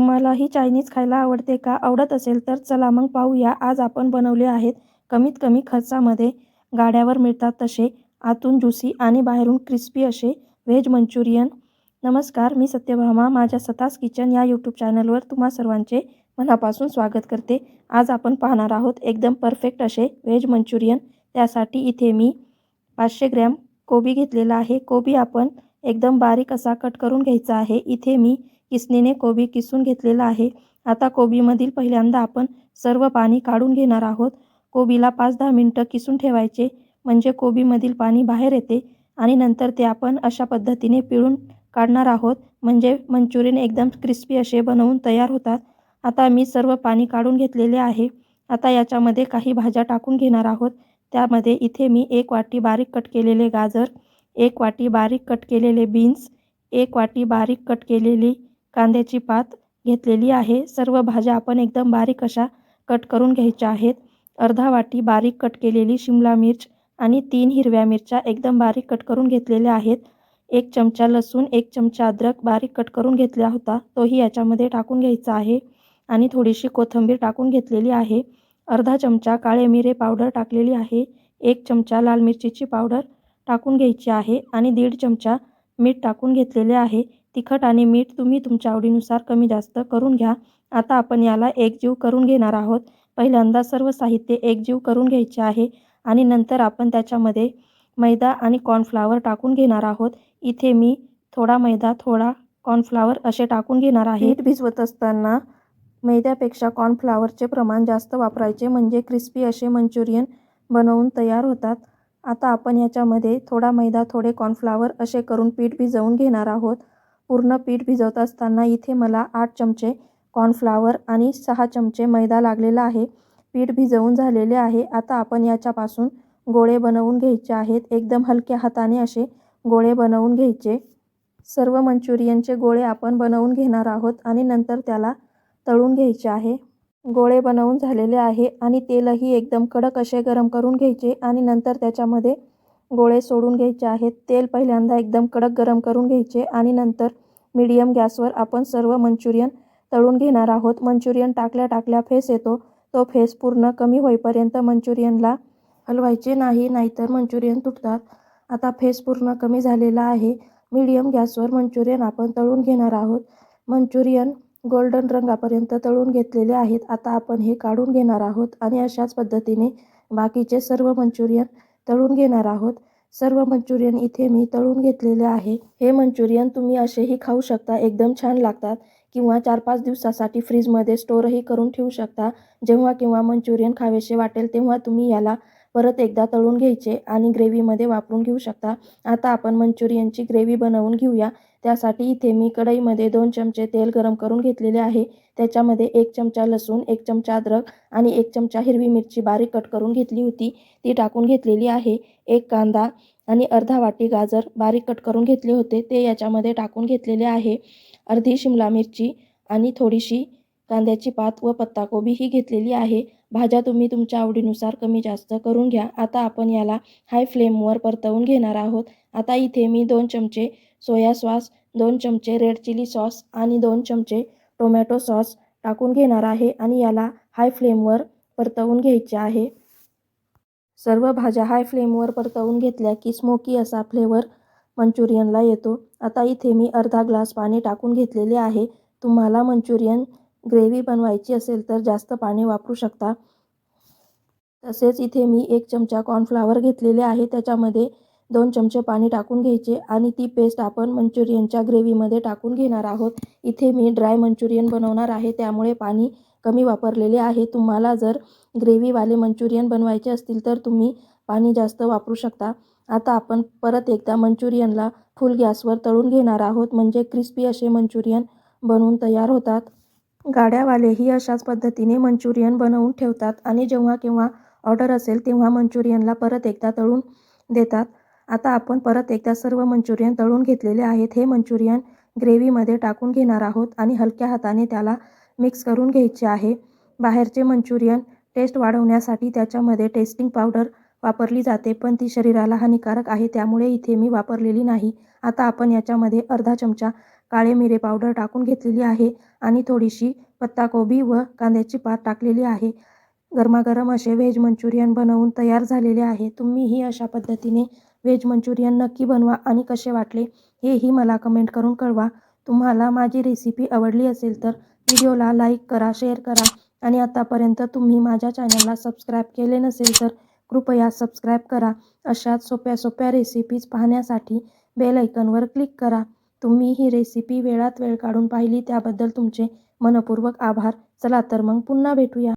तुम्हालाही चायनीज खायला आवडते का? आवडत असेल तर चला मग पाहूया. आज आपण बनवले आहेत कमीत कमी खर्चामध्ये गाड्यावर मिळतात तसे आतून ज्युसी आणि बाहेरून क्रिस्पी असे व्हेज मंचुरियन. नमस्कार मी सत्यभामा. माझ्या सतास किचन या यूट्यूब चॅनलवर तुम्हा सर्वांचे मनापासून स्वागत करते. आज आपण पाहणार आहोत एकदम परफेक्ट असे व्हेज मंचुरियन. त्यासाठी इथे मी पाचशे ग्रॅम कोबी घेतलेला आहे. कोबी आपण एकदम बारीक असा कट करून घ्यायचा आहे. इथे मी किसनीने कोबी किसून घेतलेला आहे. आता कोबीमधील पहिल्यांदा आपण सर्व पाणी काढून घेणार आहोत. कोबीला पाच दहा मिनटं किसून ठेवायचे म्हणजे कोबीमधील पाणी बाहेर येते आणि नंतर ते आपण अशा पद्धतीने पिळून काढणार आहोत. म्हणजे मंचुरियन एकदम क्रिस्पी असे बनवून तयार होतात. आता मी सर्व पाणी काढून घेतलेले आहे. आता याच्यामध्ये काही भाज्या टाकून घेणार आहोत. त्यामध्ये इथे मी एक वाटी बारीक कट केलेले गाजर एक वाटी बारीक कट केलेले बीन्स एक वाटी बारीक कट केलेली कांद्याची पात घेतलेली आहे. सर्व भाज्या आपण एकदम बारीक अशा कट करून घ्यायच्या आहेत. अर्धा वाटी बारीक कट केलेली शिमला मिर्च आणि तीन हिरव्या मिरच्या एकदम बारीक कट करून घेतलेल्या आहेत. एक चमचा लसूण एक चमचा अद्रक बारीक कट करून घेतला होता. तोही याच्यामध्ये टाकून घ्यायचा आहे आणि थोडीशी कोथिंबीर टाकून घेतलेली आहे. अर्धा चमचा काळे मिरे पावडर टाकलेली आहे. एक चमचा लाल मिरचीची पावडर टाकून घ्यायची आहे आणि दीड चमचा मीठ टाकून घेतलेले आहे. तिखट आणि मीठ तुम्ही तुमच्या आवडीनुसार कमी जास्त करून घ्या. आता आपण याला एकजीव करून घेणार आहोत. पहिल्यांदा सर्व साहित्य एकजीव करून घ्यायचे आहे आणि नंतर आपण त्याच्यामध्ये मैदा आणि कॉर्नफ्लावर टाकून घेणार आहोत. इथे मी थोडा मैदा थोडा कॉर्नफ्लावर असे टाकून घेणार आहे. पीठ भिजवत असताना मैद्यापेक्षा कॉर्नफ्लावरचे प्रमाण जास्त वापरायचे म्हणजे क्रिस्पी असे मंचुरियन बनवून तयार होतात. आता आपण याच्यामध्ये थोडा मैदा थोडे कॉर्नफ्लावर असे करून पीठ भिजवून घेणार आहोत. पूर्ण पीठ भिजवत असताना इथे मला आठ चमचे कॉर्नफ्लावर आणि सहा चमचे मैदा लागलेला आहे. पीठ भिजवून झालेले आहे. आता आपण याच्यापासून गोळे बनवून घ्यायचे आहेत. एकदम हलक्या हाताने असे गोळे बनवून घ्यायचे. सर्व मंचुरियनचे गोळे आपण बनवून घेणार आहोत आणि नंतर त्याला तळून घ्यायचे आहे. गोळे बनवून झालेले आहे आणि तेलही एकदम कडक असे गरम करून घ्यायचे आणि नंतर त्याच्यामध्ये गोळे सोडून घ्यायचे आहेत. तेल पहिल्यांदा एकदम कडक गरम करून घ्यायचे आणि नंतर मीडियम गॅसवर आपण सर्व मंचुरियन तळून घेणार आहोत. मंचुरियन टाकल्या टाकल्या फेस येतो. तो फेस पूर्ण कमी होईपर्यंत मंचुरियनला हलवायचे नाही नाहीतर मंचुरियन तुटतात. आता फेस पूर्ण कमी झालेला आहे. मीडियम गॅसवर मंचुरियन आपण तळून घेणार आहोत. मंचुरियन गोल्डन रंगापर्यंत तळून घेतलेले आहेत. आता आपण हे काढून घेणार आहोत आणि अशाच पद्धतीने बाकीचे सर्व मंचुरियन तळून घेणार आहोत. सर्व मंचुरियन इथे मी तळून घेतलेले आहे. हे मंचुरियन तुम्ही असेही खाऊ शकता. एकदम छान लागतात. किंवा चार पाच दिवसासाठी फ्रीजमध्ये स्टोअरही करून ठेवू शकता. जेव्हा केव्हा मंचुरियन खावेसे वाटेल तेव्हा तुम्ही याला परत एकदा तळून घ्यायचे आणि ग्रेव्हीमध्ये वापरून घेऊ शकता. आता आपण मंचुरियनची ग्रेव्ही बनवून घेऊया. त्यासाठी इथे मी कढईमध्ये दोन चमचे तेल गरम करून घेतलेले आहे. त्याच्यामध्ये एक चमचा लसूण एक चमचा अद्रक आणि एक चमचा हिरवी मिरची बारीक कट करून घेतली होती. ती टाकून घेतलेली आहे. एक कांदा आणि अर्धा वाटी गाजर बारीक कट करून घेतले होते. ते याच्यामध्ये टाकून घेतलेले आहे. अर्धी शिमला मिरची आणि थोडीशी कांद्याची पात व पत्ताकोबी ही घेतलेली आहे. भाज्या तुम्ही तुमच्या आवडीनुसार कमी जास्त करून घ्या. आता आपण याला हाय फ्लेमवर परतवून घेणार आहोत. आता इथे मी दोन चमचे सोया सॉस दोन चमचे रेड चिली सॉस आणि दोन चमचे टोमॅटो सॉस टाकून घेणार आहे आणि याला हाय फ्लेमवर परतवून घ्यायचे आहे. सर्व भाज्या हाय फ्लेमवर परतवून घेतल्या की स्मोकी असा फ्लेवर मंचुरियनला येतो. आता इथे मी अर्धा ग्लास पाणी टाकून घेतलेले आहे. तुम्हाला मंचुरियन ग्रेव्ही बनवायची असेल तर जास्त पाणी वापरू शकता. तसेच इथे मी एक चमचा कॉर्नफ्लावर घेतलेले आहे. त्याच्यामध्ये दोन चमचे पाणी टाकून घ्यायचे आणि ती पेस्ट आपण मंचुरियनच्या ग्रेव्हीमध्ये टाकून घेणार आहोत. इथे मी ड्राय मंचुरियन बनवणार आहे. त्यामुळे पाणी कमी वापरलेले आहे. तुम्हाला जर ग्रेव्हीवाले मंचुरियन बनवायचे असतील तर तुम्ही पाणी जास्त वापरू शकता. आता आपण परत एकदा मंचुरियनला फुल गॅसवर तळून घेणार आहोत. म्हणजे क्रिस्पी असे मंचुरियन बनवून तयार होतात. गाड्यावालेही अशाच पद्धतीने मंचुरियन बनवून ठेवतात आणि जेव्हा केव्हा ऑर्डर असेल तेव्हा मंचुरियनला परत एकदा तळून देतात. आता आपण परत एकदा सर्व मंचुरियन तळून घेतलेले आहेत. हे मंचुरियन ग्रेव्हीमध्ये टाकून घेणार आहोत आणि हलक्या हाताने त्याला मिक्स करून घ्यायचे आहे. बाहेरचे मंचुरियन टेस्ट वाढवण्यासाठी त्याच्यामध्ये टेस्टिंग पावडर वापरली जाते पण ती शरीराला हानिकारक आहे त्यामुळे इथे मी वापरलेली नाही. आता आपण याच्यामध्ये अर्धा चमचा काळे मिरे पावडर टाकून घेतलेली आहे. आणि थोडीशी पत्ताकोबी व कांद्याची पात टाकलेली आहे. गरमागरम असे व्हेज मंचुरियन बनवून तयार झालेले आहे. तुम्हीही अशा पद्धतीने व्हेज मंचुरियन नक्की बनवा आणि कसे वाटले हेही मला कमेंट करून कळवा. तुम्हाला माझी रेसिपी आवडली असेल तर व्हिडिओला लाईक करा शेअर करा आणि आतापर्यंत तुम्ही माझ्या चॅनलला सबस्क्राईब केले नसेल तर कृपया सबस्क्राईब करा. अशाच सोप्या सोप्या रेसिपीज पाहण्यासाठी बेल ऐकनवर क्लिक करा. तुम्ही ही रेसिपी वेळात वेळ काढून पाहिली त्याबद्दल तुमचे मनपूर्वक आभार. चला तर मग पुन्हा भेटूया.